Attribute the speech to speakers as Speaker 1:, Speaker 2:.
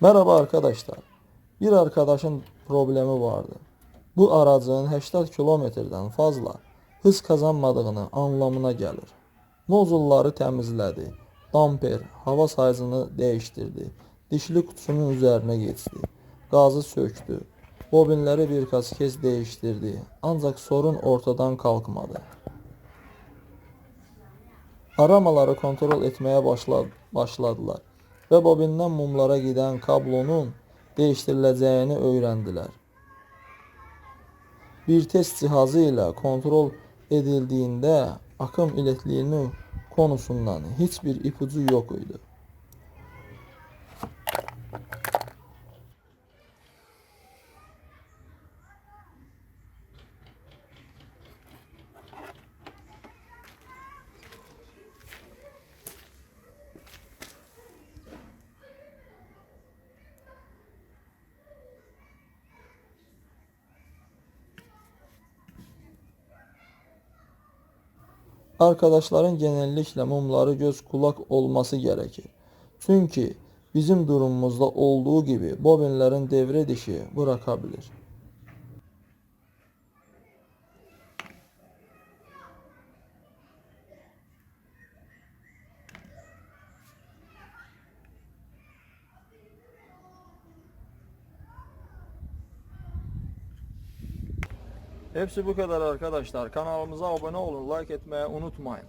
Speaker 1: Merhaba arkadaşlar. Bir arkadaşın problemi vardı. Bu aracın 80 kilometreden fazla hız kazanmadığını anlamına gelir. Nozulları temizledi. Damper hava sayısını değiştirdi. Dişli kutusunun üzerine geçti. Gazı söktü. Bobinleri birkaç kez değiştirdi. Ancak sorun ortadan kalkmadı. Aramaları kontrol etmeye başla- başladılar ve bobindən mumlara giden kablonun değiştirileceğini öğrendiler. Bir test cihazı ile kontrol edildiğinde akım iletliğinin konusundan hiçbir ipucu yok idi. Arkadaşların genellikle mumları göz kulak olması gerekir. Çünkü bizim durumumuzda olduğu gibi bobinlerin devre dişi bırakabilir. Hepsi bu kadar arkadaşlar. Kanalımıza abone olun, like etmeyi unutmayın.